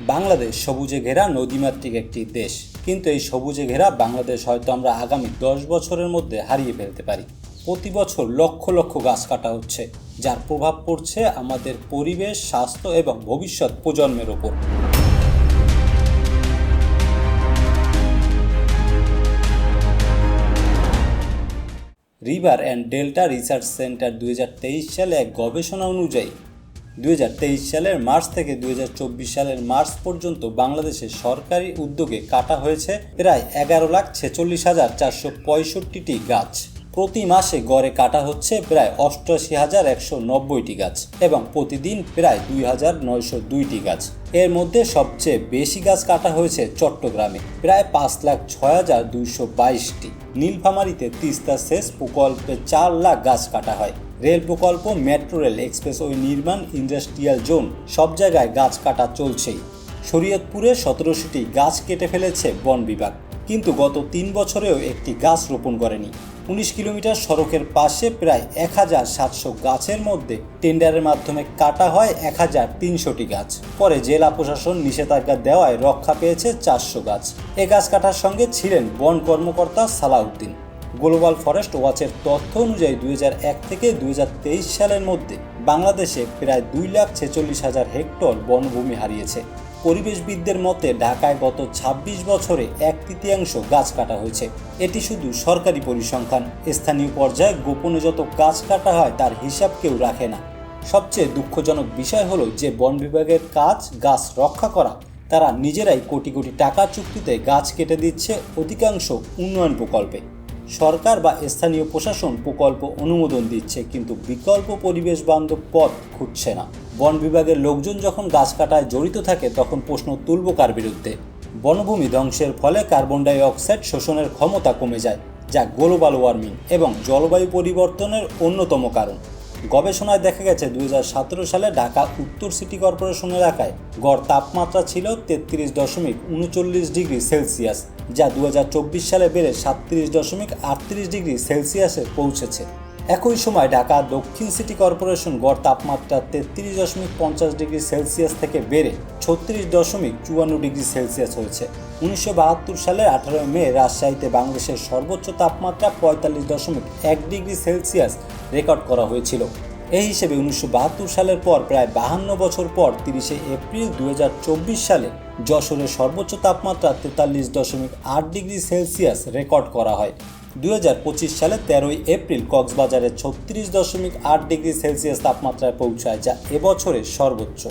বাংলাদেশ সবুজে ঘেরা নদীমাতৃক একটি দেশ। কিন্তু এই সবুজে ঘেরা বাংলাদেশ হয়তো আমরা আগামী দশ বছরের মধ্যে হারিয়ে ফেলতে পারি। প্রতি বছর লক্ষ লক্ষ গাছ কাটা হচ্ছে, যার প্রভাব পড়ছে আমাদের পরিবেশ, স্বাস্থ্য এবং ভবিষ্যৎ প্রজন্মের ওপর। River and delta research centre দু হাজার তেইশ সালে এক গবেষণা অনুযায়ী দুই হাজার তেইশ সালের মার্চ থেকে দুই হাজার চব্বিশ সালের মার্চ পর্যন্ত বাংলাদেশে সরকারি উদ্যোগে কাটা হয়েছে প্রায় এগারো লাখ ছেচল্লিশ হাজার চারশো পঁয়ষট্টিটি গাছ। প্রতি মাসে গড়ে কাটা হচ্ছে প্রায় অষ্টআশি হাজার একশো নব্বইটি গাছ এবং প্রতিদিন প্রায় দুই হাজার নয়শো দুইটি গাছ। এর মধ্যে সবচেয়ে বেশি গাছ কাটা হয়েছে চট্টগ্রামে, প্রায় পাঁচ লাখ ছয় হাজার দুইশো বাইশটি। নীলফামারীতে তিস্তা সেচ প্রকল্পে চার লাখ গাছ কাটা হয়। রেল প্রকল্প, মেট্রো রেল, এক্সপ্রেসওয়ে, নির্মাণ, ইন্ডাস্ট্রিয়াল জোন, সব জায়গায় গাছ কাটা চলছেই। শরীয়তপুরে সতেরোশোটি গাছ কেটে ফেলেছে বন বিভাগ। কিন্তু গত তিন বছরেও একটি গাছ রোপণ করেনি। উনিশ কিলোমিটার সড়কের পাশে প্রায় এক হাজার সাতশো গাছের মধ্যে টেন্ডারের মাধ্যমে কাটা হয় এক হাজার তিনশোটি গাছ। পরে জেলা প্রশাসন নিষেধাজ্ঞা দেওয়ায় রক্ষা পেয়েছে চারশো গাছ। এ গাছ কাটার সঙ্গে ছিলেন বন কর্মকর্তা সালাউদ্দিন। গ্লোবাল ফরেস্ট ওয়াচের তথ্য অনুযায়ী দুই হাজার এক থেকে দু হাজার তেইশ সালের মধ্যে বাংলাদেশে প্রায় দুই লাখ ছেচল্লিশ হাজার হেক্টর বনভূমি হারিয়েছে। পরিবেশবিদদের মতে, ঢাকায় গত ২৬ বছরে এক তৃতীয়াংশ গাছ কাটা হয়েছে। এটি শুধু সরকারি পরিসংখ্যান। স্থানীয় পর্যায়ে গোপনে যত গাছ কাটা হয়, তার হিসাব কেউ রাখে না। সবচেয়ে দুঃখজনক বিষয় হলো যে বন বিভাগের কাজ, গাছ রক্ষা করা, তারা নিজেরাই কোটি কোটি টাকা চুক্তিতে গাছ কেটে দিচ্ছে অধিকাংশ উন্নয়ন প্রকল্পে। সরকার বা স্থানীয় প্রশাসন প্রকল্প অনুমোদন দিচ্ছে, কিন্তু বিকল্প পরিবেশ বান্ধব পথ খুঁজছে না। বন বিভাগের লোকজন যখন গাছ কাটায় জড়িত থাকে, তখন প্রশ্ন তুলব কার বিরুদ্ধে? বনভূমি ধ্বংসের ফলে কার্বন ডাই অক্সাইড শোষণের ক্ষমতা কমে যায়, যা গ্লোবাল ওয়ার্মিং এবং জলবায়ু পরিবর্তনের অন্যতম কারণ। গবেষণায় দেখা গেছে দু হাজার সতেরো সালে ঢাকা উত্তর সিটি কর্পোরেশন এলাকায় গড় তাপমাত্রা ছিল তেত্রিশ দশমিক উনচল্লিশ ডিগ্রি সেলসিয়াস। যা দু হাজার চব্বিশ সালে বেড়ে সাতত্রিশ দশমিক আটত্রিশ ডিগ্রি সেলসিয়াসে পৌঁছেছে। একই সময় ঢাকা দক্ষিণ সিটি কর্পোরেশন গড় তাপমাত্রা তেত্রিশ দশমিক পঞ্চাশ ডিগ্রি সেলসিয়াস থেকে বেড়ে ছত্রিশ দশমিক চুয়ান্ন ডিগ্রি সেলসিয়াস হয়েছে। উনিশশো বাহাত্তর সালের আঠারোই মে রাজশাহীতে বাংলাদেশের সর্বোচ্চ তাপমাত্রা পঁয়তাল্লিশ দশমিক এক ডিগ্রি সেলসিয়াস রেকর্ড করা হয়েছিল। এই হিসেবে উনিশশো বাহাত্তর সালের পর প্রায় বাহান্ন বছর পর তিরিশে এপ্রিল দু হাজার চব্বিশ সালে যশোরের সর্বোচ্চ তাপমাত্রা তেতাল্লিশ দশমিক আট ডিগ্রি সেলসিয়াস রেকর্ড করা হয়। দু হাজার পঁচিশ সালে তেরোই এপ্রিল কক্সবাজারে ছত্রিশ দশমিক আট ডিগ্রি সেলসিয়াস তাপমাত্রায় পৌঁছায়, যা এবছরের সর্বোচ্চ।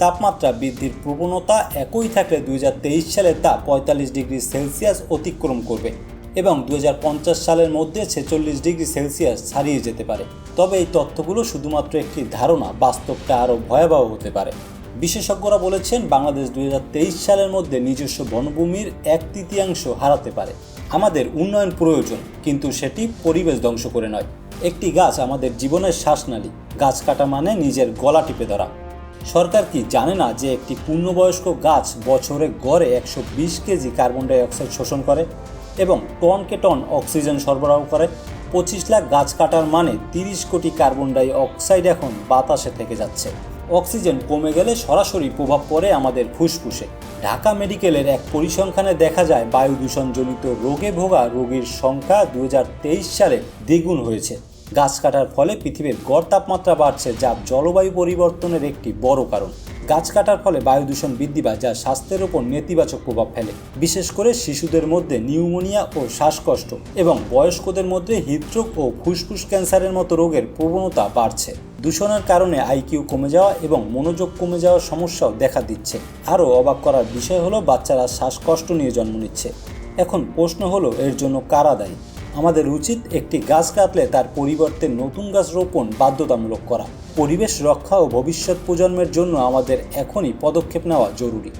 তাপমাত্রা বৃদ্ধির প্রবণতা একই থাকলে দুই হাজার তেইশ সালে তা পঁয়তাল্লিশ ডিগ্রি সেলসিয়াস অতিক্রম করবে এবং দু হাজার পঞ্চাশ সালের মধ্যে ছেচল্লিশ ডিগ্রি সেলসিয়াস ছাড়িয়ে যেতে পারে। তবে এই তথ্যগুলো শুধুমাত্র একটি ধারণা, বাস্তবটা আরও ভয়াবহ হতে পারে। বিশেষজ্ঞরা বলেছেন, বাংলাদেশ দুই হাজার তেইশ সালের মধ্যে নিজস্ব বনভূমির এক তৃতীয়াংশ হারাতে পারে। আমাদের উন্নয়ন প্রয়োজন, কিন্তু সেটি পরিবেশ ধ্বংস করে নয়। একটি গাছ আমাদের জীবনের শ্বাসনালী। গাছ কাটা মানে নিজের গলা টিপে ধরা। সরকার কি জানে না যে একটি পূর্ণবয়স্ক গাছ বছরে গড়ে একশো বিশ কেজি কার্বন ডাই অক্সাইড শোষণ করে এবং টনকে টন অক্সিজেন সরবরাহ করে? পঁচিশ লাখ গাছ কাটার মানে তিরিশ কোটি কার্বন ডাই অক্সাইড এখন বাতাসে থেকে যাচ্ছে। অক্সিজেন কমে গেলে সরাসরি প্রভাব পড়ে আমাদের ফুসফুসে। ঢাকা মেডিকেলের এক পরিসংখ্যানে দেখা যায় বায়ু দূষণজনিত রোগে ভোগা রোগীর সংখ্যা দু হাজার তেইশ সালে দ্বিগুণ হয়েছে। গাছ কাটার ফলে পৃথিবীর গড় তাপমাত্রা বাড়ছে, যা জলবায়ু পরিবর্তনের একটি বড় কারণ। গাছ কাটার ফলে বায়ু দূষণ বৃদ্ধি পায়, যা স্বাস্থ্যের উপর নেতিবাচক প্রভাব ফেলে। বিশেষ করে শিশুদের মধ্যে নিউমোনিয়া ও শ্বাসকষ্ট এবং বয়স্কদের মধ্যে হৃদরোগ ও ফুসফুস ক্যান্সারের মতো রোগের প্রবণতা বাড়ছে। দূষণের কারণে আইকিউ কমে যাওয়া এবং মনোযোগ কমে যাওয়ার সমস্যাও দেখা দিচ্ছে। আরও অবাক করার বিষয় হলো, বাচ্চারা শ্বাসকষ্ট নিয়ে জন্ম নিচ্ছে। এখন প্রশ্ন হলো, এর জন্য কারা দায়ী? আমাদের উচিত একটি গাছ কাটলে তার পরিবর্তে নতুন গাছ রোপণ বাধ্যতামূলক করা। পরিবেশ রক্ষা ও ভবিষ্যৎ প্রজন্মের জন্য আমাদের এখনই পদক্ষেপ নেওয়া জরুরি।